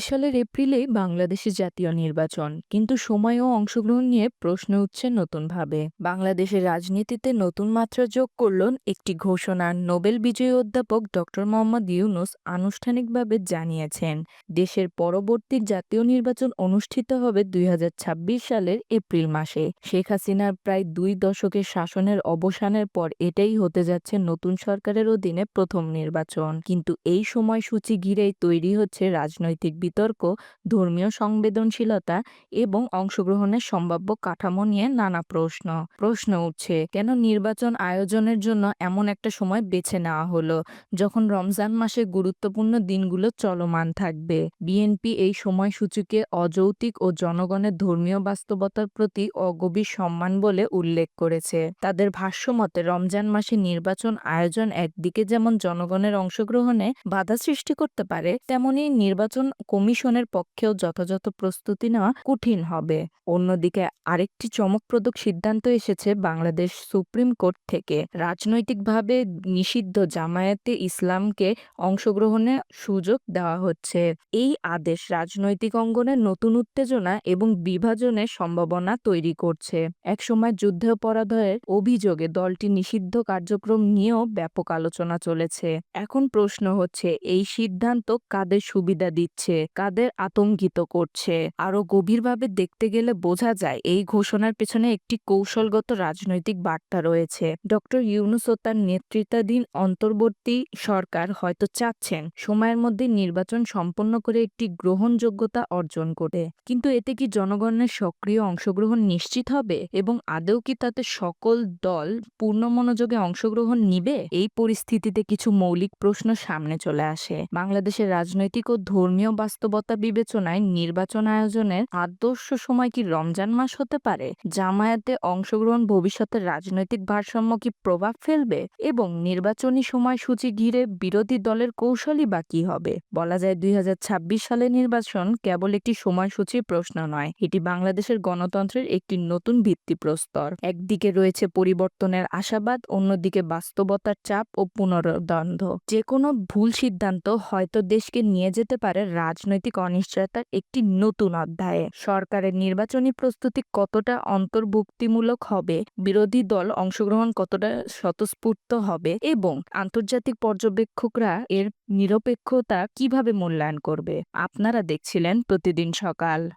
সালের এপ্রিলেই বাংলাদেশে জাতীয় নির্বাচন। কিন্তু সময় ও অংশগ্রহণ নিয়ে প্রশ্ন উঠছে নতুনভাবে। বাংলাদেশের রাজনীতিতে নতুন মাত্রা যোগ করল একটি ঘোষণা নোবেল বিজয়ী অধ্যাপক ড. মোহাম্মদ ইউনুস আনুষ্ঠানিকভাবে জানিয়েছেন, দেশের পরবর্তী জাতীয় নির্বাচন অনুষ্ঠিত হবে দুই হাজার ছাব্বিশ সালের এপ্রিল মাসে। শেখ হাসিনার প্রায় দুই দশকের শাসনের অবসানের পর এটাই হতে যাচ্ছে নতুন সরকারের অধীনে প্রথম নির্বাচন। কিন্তু এই সময়সূচি ঘিরেই তৈরি হচ্ছে রাজনৈতিক বিতর্ক, ধর্মীয় সংবেদনশীলতা এবং অংশগ্রহণের সম্ভাব্য কাঠামো নিয়ে নানা প্রশ্ন। প্রশ্ন উঠছে, কেন নির্বাচন আয়োজনের জন্য এমন একটা সময় বেছে নেওয়া হলো, যখন রমজান মাসে গুরুত্বপূর্ণ দিনগুলো চলমান থাকবে? বিএনপি এই সময়সূচিকে অযৌক্তিক ও জনগণের ধর্মীয় বাস্তবতার প্রতি অগভীর সম্মান বলে উল্লেখ করেছে। তাদের ভাষ্যমতে রমজান মাসে নির্বাচন আয়োজন একদিকে যেমন জনগণের অংশগ্রহণে বাধা সৃষ্টি করতে পারে, তেমনি নির্বাচন কমিশনের পক্ষেও যথাযথ প্রস্তুতি নেওয়া কঠিন হবে। অন্যদিকে আরেকটি চমকপ্রদ সিদ্ধান্ত এসেছে বাংলাদেশ সুপ্রিম কোর্ট থেকে। রাজনৈতিকভাবে নিষিদ্ধ জামায়াতে ইসলামকে অংশগ্রহণের সুযোগ দেওয়া হচ্ছে। এই আদেশ রাজনৈতিক অঙ্গনে নতুন উত্তেজনা এবং বিভাজনের সম্ভাবনা তৈরি করছে। একসময় যুদ্ধাপরাধের অভিযোগে দলটি নিষিদ্ধ কার্যক্রম নিয়েও ব্যাপক আলোচনা চলেছে। এখন প্রশ্ন হচ্ছে, এই সিদ্ধান্ত কাদের সুবিধা দিচ্ছে, কাদের আতঙ্কিত করছে। আরও গভীরভাবে দেখতে গেলে বোঝা যায়, এই ঘোষণার পেছনে একটি কৌশলগত রাজনৈতিক বার্তা রয়েছে। ডক্টর ইউনুস ও তার নেতৃত্বাধীন অন্তর্বর্তী সরকার হয়তো চাচ্ছেন সময়ের মধ্যে নির্বাচন সম্পন্ন করে একটি গ্রহণযোগ্যতা অর্জন করে কিন্তু এতে কি জনগণের সক্রিয় অংশগ্রহণ নিশ্চিত হবে? এবং আদৌ কি তাতে সকল দল পূর্ণ মনোযোগে অংশগ্রহণ নিবে? এই পরিস্থিতিতে কিছু মৌলিক প্রশ্ন সামনে চলে আসে। বাংলাদেশের রাজনৈতিক ও ধর্মীয় বাস্তবতা বিবেচনায় নির্বাচন আয়োজনের আদর্শ সময় কি রমজান মাস হতে পারে? জামায়াতে অংশগ্রহণ ভবিষ্যতের রাজনৈতিক ভারসাম্য কি প্রভাব ফেলবে? এবং নির্বাচনী সময়সূচি ঘিরে বিরোধী দলের কৌশলই বা কি হবে? বলা যায় দুই সালের নির্বাচন কেবল একটি সময়সূচির প্রশ্ন নয়, এটি বাংলাদেশের গণতন্ত্রের একটি নতুন ভিত্তিপ্রস্তর। একদিকে রয়েছে পরিবর্তনের আশাবাদ, অন্যদিকে বাস্তবতার চাপ ও পুনরদ্বন্দ্ব। যে কোনো ভুল সিদ্ধান্ত হয়তো দেশকে নিয়ে যেতে পারে রাজনৈতিক অনিশ্চয়তার একটি নতুন অধ্যায়ে। সরকারের নির্বাচনী প্রস্তুতি কতটা অন্তর্ভুক্তিমূলক হবে? বিরোধী দল অংশগ্রহণ কতটা স্বতঃস্ফূর্ত হবে? এবং আন্তর্জাতিক পর্যবেক্ষকরা এর নিরপেক্ষতা কীভাবে মূল্যায়ন করবে? আপনারা দেখছিলেন প্রতিদিন সকাল।